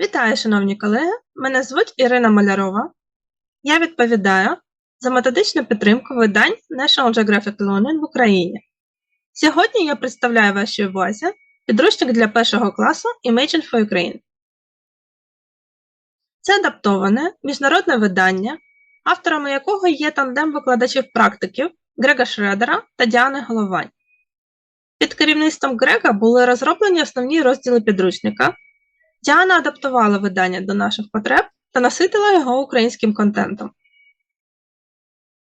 Вітаю, шановні колеги! Мене звуть Ірина Малярова. Я відповідаю за методичну підтримку видань National Geographic Learning в Україні. Сьогодні я представляю вашій увазі підручник для першого класу Imagine for Ukraine. Це адаптоване міжнародне видання, авторами якого є тандем викладачів-практиків Грега Шредера та Діани Головань. Під керівництвом Грега були розроблені основні розділи підручника. Діана адаптувала видання до наших потреб та наситила його українським контентом.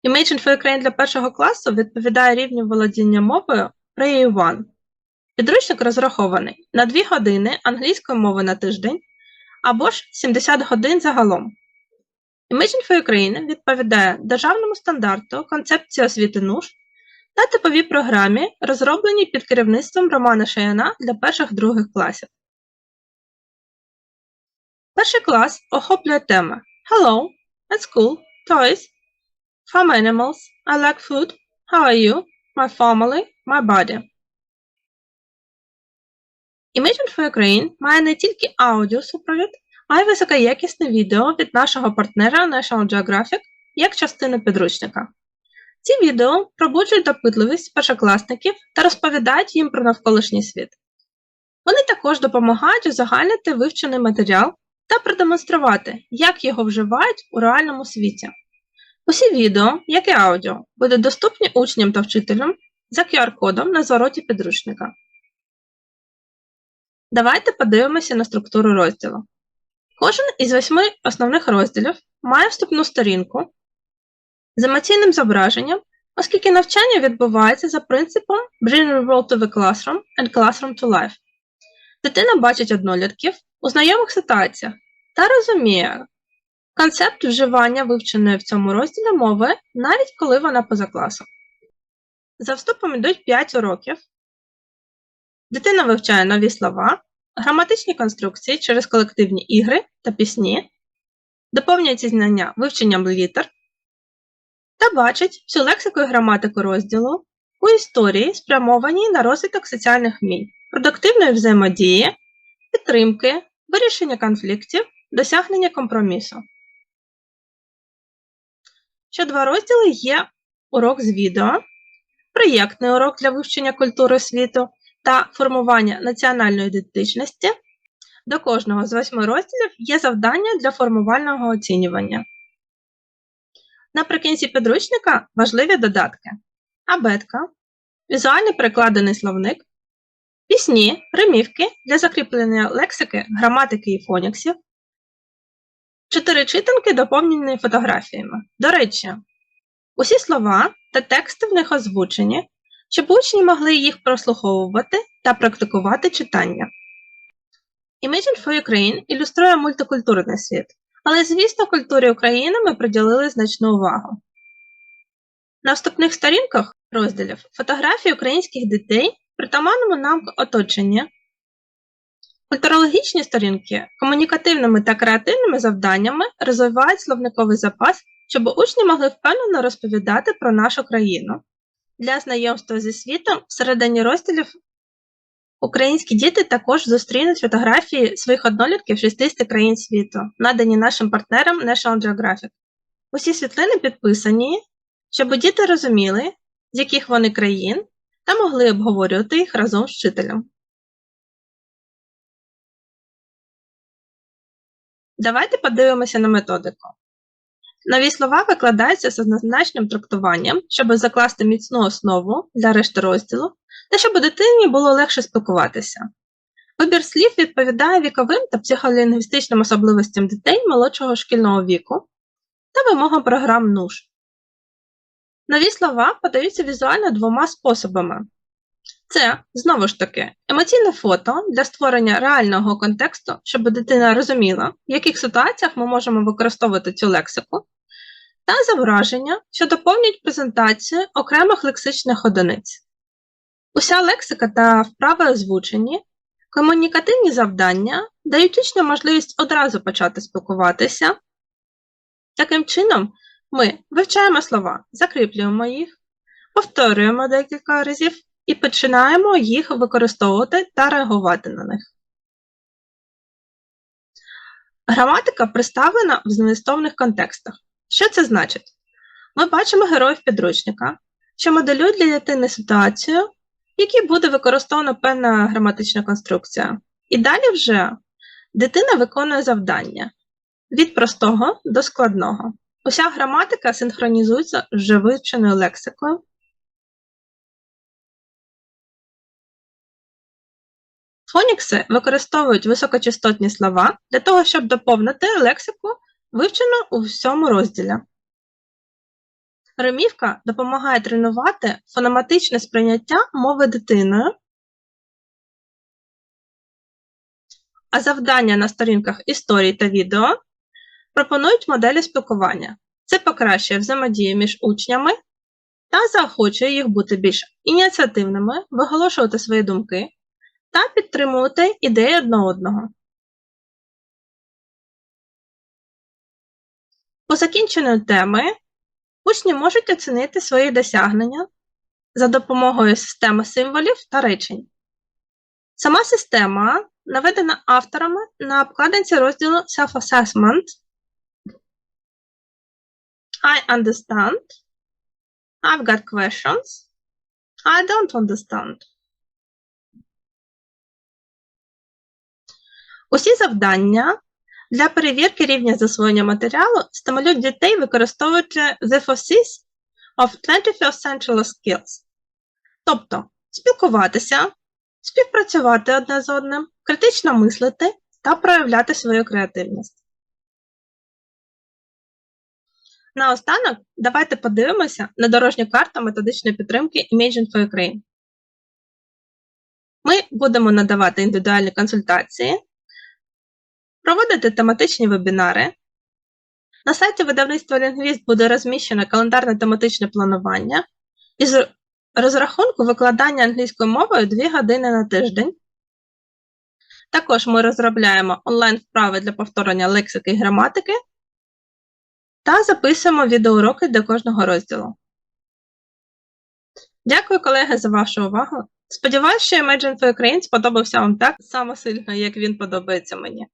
Imagine for Ukraine для першого класу відповідає рівню володіння мовою PRE1. Підручник розрахований на 2 години англійської мови на тиждень або ж 70 годин загалом. Imagine for Ukraine відповідає державному стандарту концепції освіти НУШ та типовій програмі, розробленій під керівництвом Романа Шаяна для перших-других класів. Перший клас охоплює теми Hello, at school, toys, farm animals, I like food, how are you, my family, my body. Imagine for Ukraine має не тільки аудіосупровід, а й високоякісне відео від нашого партнера National Geographic як частину підручника. Ці відео пробуджують допитливість першокласників та розповідають їм про навколишній світ. Вони також допомагають узагальнити вивчений матеріал та продемонструвати, як його вживають у реальному світі. Усі відео, як і аудіо, будуть доступні учням та вчителям за QR-кодом на звороті підручника. Давайте подивимося на структуру розділу. Кожен із восьми основних розділів має вступну сторінку з емоційним зображенням, оскільки навчання відбувається за принципом Bring the world to the classroom and classroom to life. Дитина бачить однолітків у знайомих ситуаціях та розуміє концепт вживання вивченої в цьому розділі мови, навіть коли вона поза класом. За вступом йдуть 5 уроків. Дитина вивчає нові слова, граматичні конструкції через колективні ігри та пісні, доповнює ці знання вивченням літер та бачить всю лексику і граматику розділу у історії, спрямованій на розвиток соціальних вмінь, продуктивної взаємодії, підтримки, вирішення конфліктів, досягнення компромісу. Ще два розділи є урок з відео, проєктний урок для вивчення культури світу та формування національної ідентичності. До кожного з восьми розділів є завдання для формувального оцінювання. Наприкінці підручника важливі додатки: абетка, візуальний перекладений словник, пісні, римівки для закріплення лексики, граматики і фоніксів, чотири читанки доповнені фотографіями. До речі, усі слова та тексти в них озвучені, щоб учні могли їх прослуховувати та практикувати читання. Imagine for Ukraine ілюструє мультикультурний світ, але, звісно, культурі України ми приділили значну увагу. На вступних сторінках розділів фотографії українських дітей притаманному нам оточення, культурологічні сторінки комунікативними та креативними завданнями розвивають словниковий запас, щоб учні могли впевнено розповідати про нашу країну. Для знайомства зі світом всередині розділів українські діти також зустрінуть фотографії своїх однолітків 60 країн світу, надані нашим партнерам National Geographic. Усі світлини підписані, щоб діти розуміли, з яких вони країн, та могли обговорювати їх разом з вчителем. Давайте подивимося на методику. Нові слова викладаються з однозначним трактуванням, щоб закласти міцну основу для решти розділу та щоб дитині було легше спілкуватися. Вибір слів відповідає віковим та психолінгвістичним особливостям дітей молодшого шкільного віку та вимогам програм НУШ. Нові слова подаються візуально двома способами. Це, знову ж таки, емоційне фото для створення реального контексту, щоб дитина розуміла, в яких ситуаціях ми можемо використовувати цю лексику, та зображення, що доповнюють презентацію окремих лексичних одиниць. Уся лексика та вправи озвучені, комунікативні завдання дають учням можливість одразу почати спілкуватися. Таким чином, ми вивчаємо слова, закріплюємо їх, повторюємо декілька разів і починаємо їх використовувати та реагувати на них. Граматика представлена в змістовних контекстах. Що це значить? Ми бачимо героїв підручника, що моделюють для дитини ситуацію, в якій буде використована певна граматична конструкція. І далі вже дитина виконує завдання від простого до складного. Уся граматика синхронізується з вже лексикою. Фонікси використовують високочастотні слова для того, щоб доповнити лексику, вивчену у всьому розділі. Римівка допомагає тренувати фонематичне сприйняття мови дитиною, а завдання на сторінках історії та відео пропонують моделі спілкування. Це покращує взаємодію між учнями та заохочує їх бути більш ініціативними, виголошувати свої думки та підтримувати ідеї одне одного. По закінченню теми учні можуть оцінити свої досягнення за допомогою системи символів та речень. Сама система наведена авторами на обкладинці розділу Self-Assessment. I understand. I've got questions. I don't understand. Усі завдання для перевірки рівня засвоєння матеріалу стимулюють дітей використовуючи the forces of 21st century skills. Тобто спілкуватися, співпрацювати одне з одним, критично мислити та проявляти свою креативність. Наостанок, давайте подивимося на дорожню карту методичної підтримки Imagine for Ukraine. Ми будемо надавати індивідуальні консультації, проводити тематичні вебінари. На сайті видавництва Лінгвіст буде розміщено календарне тематичне планування із розрахунку викладання англійською мовою 2 години на тиждень. Також ми розробляємо онлайн-вправи для повторення лексики і граматики та записуємо відеоуроки для кожного розділу. Дякую, колеги, за вашу увагу. Сподіваюсь, що Imagine for Ukraine сподобався вам так само сильно, як він подобається мені.